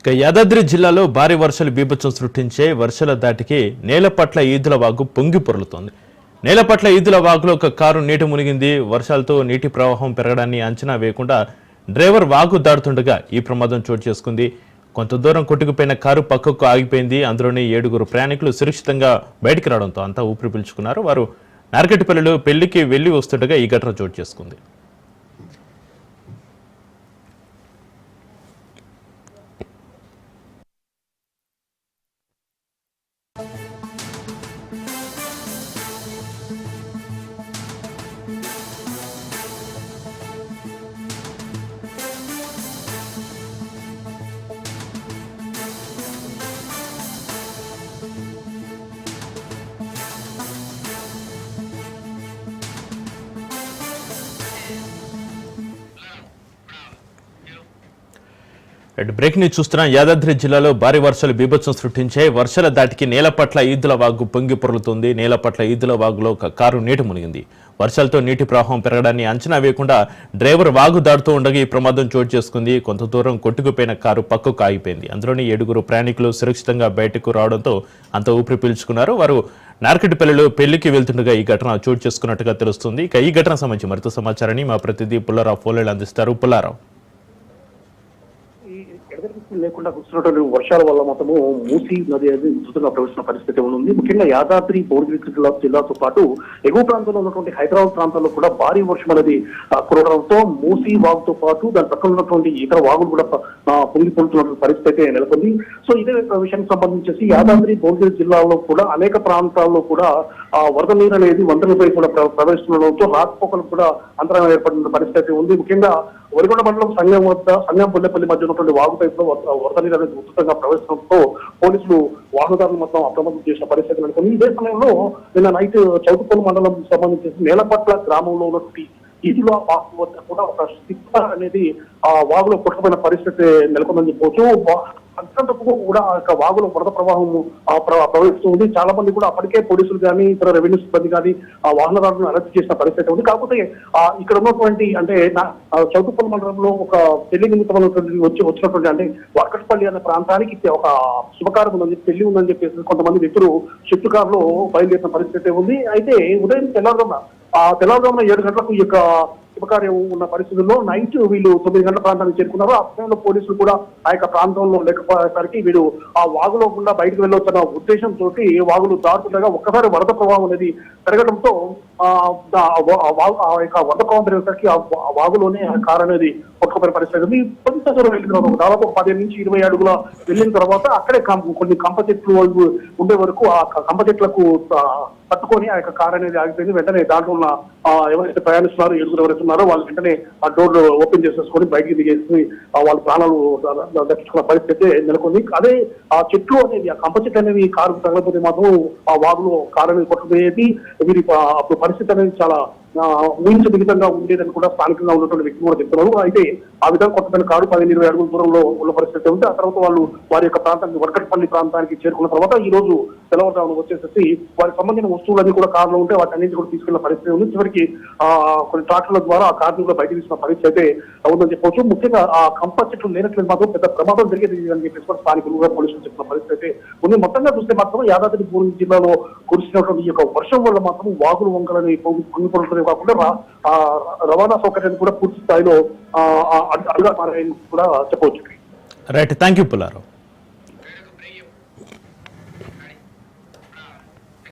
ఇక యాదాద్రి జిల్లాలో భారీ వర్షాలు బీభత్సం సృష్టించే వర్షాల దాటికి నేలపట్ల ఈదుల వాగు పొంగి పొర్లుతోంది. నేలపట్ల ఈదుల వాగులో ఒక కారు నీటి మునిగింది. వర్షాలతో నీటి ప్రవాహం పెరగడాన్ని అంచనా వేయకుండా డ్రైవర్ వాగు దాటుతుండగా ఈ ప్రమాదం చోటు చేసుకుంది. కొంత దూరం కొట్టుకుపోయిన కారు పక్కకు ఆగిపోయింది. అందులోని ఏడుగురు ప్రయాణికులు సురక్షితంగా బయటికి రావడంతో అంతా ఊపిరి పీల్చుకున్నారు. వారు నార్కెట్పల్లిలో పెళ్ళికి వెళ్ళి వస్తుండగా ఈ ఘటన చోటు చేసుకుంది. బ్రేక్ని చూస్తున్నాం. యాదాద్రి జిల్లాలో భారీ వర్షాలు బీభత్సం సృష్టించాయి. వర్షాల దాటికి నేల పట్ల ఈదుల వాగు పొంగి పొర్లుతుంది. నేల పట్ల ఈదుల వాగులో ఒక కారు నీటి మునిగింది. వర్షాలతో నీటి ప్రవాహం పెరగడాన్ని అంచనా వేయకుండా డ్రైవర్ వాగు దాటుతూ ఉండగా ఈ ప్రమాదం చోటు చేసుకుంది. కొంత దూరం కొట్టుకుపోయిన కారు పక్కకు ఆగిపోయింది. అందులోని ఏడుగురు ప్రయాణికులు సురక్షితంగా బయటకు రావడంతో అంత ఊపిరి పీల్చుకున్నారు. వారు నార్కెట్పల్లిలో పెళ్ళికి వెళ్తుండగా ఈ ఘటన చోటు చేసుకున్నట్టుగా తెలుస్తుంది. ఇక ఈ ఘటన సంబంధించి మరింత సమాచారాన్ని మా ప్రతినిధి పుల్లారావు ఫోలేలు అందిస్తారు. పుల్లారావు. ఎడతెరిపి లేకుండా కురుస్తున్నటువంటి వర్షాల వల్ల మొత్తము మూసి నది అనేది ఉధృతంగా ప్రవహిస్తున్న పరిస్థితి ఉంది ముఖ్యంగా యాదాద్రి భువనగిరి జిల్లా జిల్లాతో పాటు ఎగువ ప్రాంతంలో ఉన్నటువంటి హైదరాబాద్ ప్రాంతాల్లో కూడా భారీ వర్షం అనేది కురవడంతో మూసి వాగుతో పాటు దాని పక్కన ఉన్నటువంటి ఇతర వాగులు కూడా పొంగి పొందుతున్నటువంటి పరిస్థితి నెలకొంది. సో ఇదే విషయానికి సంబంధించేసి యాదాద్రి భువనగిరి జిల్లాలో కూడా అనేక ప్రాంతాల్లో కూడా ఆ వరద నీరు అనేది వంతెనపై కూడా ప్ర- రాకపోకలు కూడా అంతరాయం ఏర్పడిన పరిస్థితి ఉంది. ముఖ్యంగా వరిగొండ మండలం సంఘం వద్ద సంఘం పుల్లెపల్లి మధ్య ఉన్నటువంటి వాగు పైపులో వరద నీరు అనేది ఉధృతంగా ప్రవేశించడంతో పోలీసులు వాహనదారులు మొత్తం అప్రమత్తం చేసిన పరిస్థితి నెలకొంది. ఇదే సమయంలో నిన్న నైట్ చౌటుపల్లి మండలం సంబంధించి నేలపట్ల గ్రామంలో ఉన్నటువంటి ఇదిలో వాగు వద్ద కూడా ఒక సిక్క అనేది ఆ వాగులో కొట్టుకుపోయిన పరిస్థితి నెలకొందని చెప్పవచ్చు. వా- కూడా ఆ యొక్క వాగులో వరద ప్రవాహం ఆ, ప్ర- ప్రవహిస్తుంది చాలా మంది కూడా అప్పటికే పోలీసులు కానీ ఇతర రెవెన్యూ సిబ్బంది కానీ ఆ వాహనదారులను అరెస్ట్ చేసిన పరిస్థితి ఉంది. కాకపోతే ఇక్కడ ఉన్నటువంటి అంటే చౌతుపల్లి చౌటుపల్లి మండలంలో ఒక పెళ్ళి నిమిత్తమైనటువంటి వచ్చి వచ్చినటువంటి అంటే వర్కట్పల్లి అనే ప్రాంతానికి ఒక శుభకారం ఉందని పెళ్ళి ఉందని చెప్పేసి కొంతమంది వ్యక్తులు షిఫ్ట్ కారులో బయలుదేరిన పరిస్థితి ఉంది. అయితే ఉదయం తెల్లవారుజామున ఆ తెల్లవారుజామున ఏడు గంటలకు ఈ యొక్క శుభకార్యం ఉన్న పరిస్థితుల్లో నైట్ వీళ్ళు తొమ్మిది గంటల ప్రాంతానికి చేరుకున్నారు. ఆ సమయంలో పోలీసులు కూడా ఆ యొక్క ప్రాంతంలో లేకపోయేసరికి వీళ్ళు ఆ వాగులో గుండా బయటకు వెళ్ళొచ్చిన ఉద్దేశంతో వాగులు దాటుతుండగా ఒక్కసారి వరద ప్రవాహం అనేది పెరగడంతో ఆ యొక్క వరద ప్రవాహం పెరిగేసరికి ఆ వాగులోనే కారు అనేది కొట్టుకుపోయిన పరిస్థితి ఉంది. కొంత దూరం వెళ్ళిన తర్వాత దాదాపు పదిహేను నుంచి ఇరవై అడుగుల వెళ్ళిన తర్వాత అక్కడే కొన్ని కంప చెట్లు ఉండే వరకు ఆ కంప చెట్లకు పట్టుకొని ఆ యొక్క కార్ అనేది ఆగిపోయింది. వెంటనే దాంట్లో ఉన్న ఎవరైతే ప్రయాణిస్తున్నారో ఏడుగురు ఎవరైతే ఉన్నారో వాళ్ళు వెంటనే ఆ డోర్ ఓపెన్ చేసేసుకొని బయటికి దిగేసి వాళ్ళ ప్రాణాలు దక్కించుకున్న పరిస్థితి నెలకొంది. అదే ఆ చెట్లు అనేది ఆ కంప చెట్లు అనేవి కారు తగలపోతే మాత్రం ఆ వాగులో కారు అనేది కొట్టుకుపోయేది. వీరి అప్పుడు పరిస్థితి అనేది చాలా ఆ, ఊహించదగితంగా ఉండేదని కూడా స్థానికంగా ఉన్నటువంటి వ్యక్తులు కూడా చెప్తున్నారు. అయితే ఆ విధంగా కొట్టమైన కారు పదిహేను ఇరవై అడుగుల దూరంలో ఉన్న పరిస్థితి ఉంది. ఆ తర్వాత వాళ్ళు వారి యొక్క ప్రాంతానికి వర్కట్పల్లి ప్రాంతానికి చేరుకున్న తర్వాత ఈ రోజు తెల్లవారుజామున వచ్చేసేసి వారికి సంబంధించిన వస్తువులన్నీ కూడా కారులో ఉంటే వాటి అన్నింటి కూడా తీసుకెళ్ళిన పరిస్థితి ఉంది. చివరికి ఆ కొన్ని ట్రాక్టర్ల ద్వారా ఆ కార్ని కూడా బయట తీసిన పరిస్థితి అయితే ఉందని చెప్పవచ్చు. ముఖ్యంగా ఆ కంప చెట్లు లేనట్లేదు మాత్రం పెద్ద ప్రమాదం జరిగేది అని చెప్పేసి కూడా స్థానికులు పోలీసులు చెప్పిన పరిస్థితి అయితే ఉంది. మొత్తంగా చూస్తే మాత్రం యాదాద్రి భూమి జిల్లాలో కురిసినటువంటి ఈ యొక్క వర్షం వల్ల మాత్రం వాగులు వంకలని పొంగిపడటమే కాకుండా రవాణా సౌకర్యాన్ని కూడా పూర్తి స్థాయిలో అడుగా మారాయని కూడా చెప్పవచ్చు. రైట్. Thank you Pullarao.